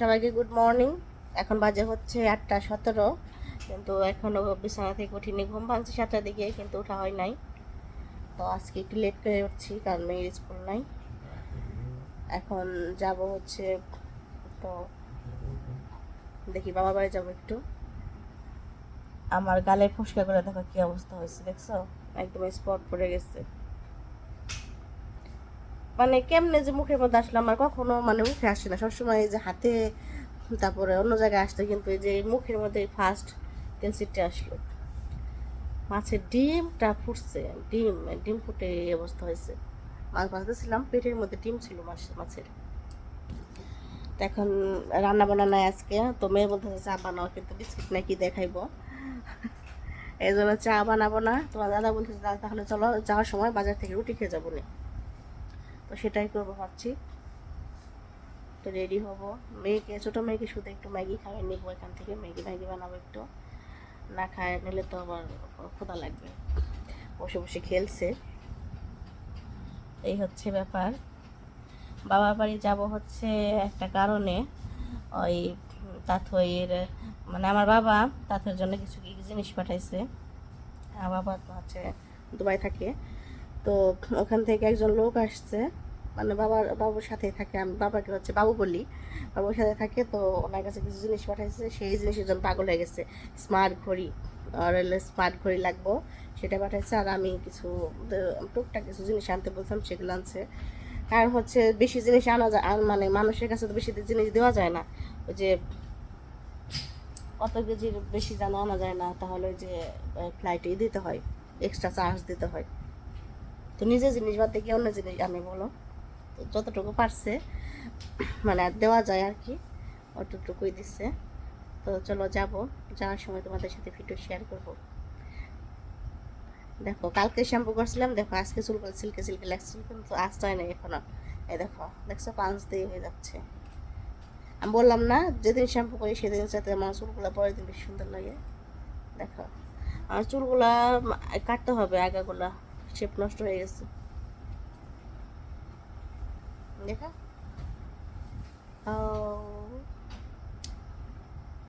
সবাইকে good morning এখন বাজে হচ্ছে আটটা সতেরো, কিন্তু এখনও বিছানা থেকে উঠিনি, ঘুম ভাঙছে সাতটার দিকে, কিন্তু ওঠা হয় নাই। তো আজকে একটু লেট করে উঠছি, কারণ মেয়ের স্কুল নাই। এখন যাব হচ্ছে, তো দেখি বাবা বাড়ি যাব একটু। আমার গালের ফুসকা করে দেখো কি অবস্থা হয়েছে, দেখছ? একদম স্পট পড়ে গেছে। মানে কেমনে যে মুখের মধ্যে আসলে আমার কখনো মানে মুখে আসে না। সবসময় এই যে হাতে তারপরে অন্য জায়গায় আসতো কিন্তু এই যে মুখের মধ্যে ফার্স্ট ক্যান্সিরটা আসলো। মাছের ডিমটা ফুটছে ডিম ডিম ফুটে এই অবস্থা হয়েছে। মাছ ভাজতেছিলাম পেটের মধ্যে ডিম ছিল মাছ মাছের। এখন রান্না বান্না নাই আজকে তো মেয়ে বলতেছে চা বানাও কিন্তু বিস্কিট নাকি দেখাইবো। এই জন্য চা বানাবো না। তোমার দাদা বলতেছে "দাদা, তাহলে চলো যাওয়ার সময় বাজার থেকে রুটি খেয়ে যাব না। তো সেটাই করব ভাবছি। তো রেডি হব। মেয়েকে, ছোটো মেয়েকে শুধু একটু ম্যাগি খাইয়ে নিবো এখান থেকে। ম্যাগি ম্যাগি বানাবো একটু। না খায়, নিলে তো আবার ক্ষুধা লাগবে। বসে বসে খেলছে। এই হচ্ছে ব্যাপার। বাবার বাড়ি যাব হচ্ছে একটা কারণে ওই তাথইয়ের মানে আমার বাবা তাথের জন্য কিছু জিনিস পাঠাইছে। আমার বাবা হচ্ছে দুবাই থাকে। তো ওখান থেকে একজন লোক আসছে। মানে বাবার, বাবুর সাথে থাকে। আমি বাবাকে হচ্ছে বাবু বলি। বাবুর সাথে থাকে তো ওনার কাছে কিছু জিনিস পাঠাইছে সেই জিনিসের জন্য পাগল হয়ে গেছে। স্মার্ট ঘড়ি আর স্মার্ট ঘড়ি লাগবো। সেটা পাঠাইছে আর আমি কিছু টুকটাক কিছু জিনিস আনতে বলছিলাম, সেগুলো আনছে। কারণ হচ্ছে বেশি জিনিস আনা যায়, আর মানে মানুষের কাছে তো বেশি জিনিস দেওয়া যায় না। ওই যে কত কেজির বেশি যেন আনা যায় না, তাহলে ওই যে ফ্লাইটেই দিতে হয় এক্সট্রা চার্জ দিতে হয়। তো নিজের জিনিস বাদ দিয়ে অন্য জিনিস? আমি বলো। যতটুকু পারছে মানে দেওয়া যায় আর কি, অতটুকুই দিচ্ছে। তো চলো যাব, যাওয়ার সময় তোমাদের সাথে ভিডিও শেয়ার করব। দেখো, কালকে শ্যাম্পু করছিলাম, দেখো, আজকে চুল সিল্কে সিল্কে লাগছিল কিন্তু আসতে হয় না এখনও। এই দেখো, দেখছ, পাঁচ দিয়ে হয়ে যাচ্ছে। আমি বললাম না, যেদিন শ্যাম্পু করি সেদিন সাথে আমার চুলগুলো পরের দিন বেশি সুন্দর লাগে। দেখো, আমার চুলগুলা কাটতে হবে, আগাগুলা শেপ নষ্ট হয়ে গেছে। দেখা ও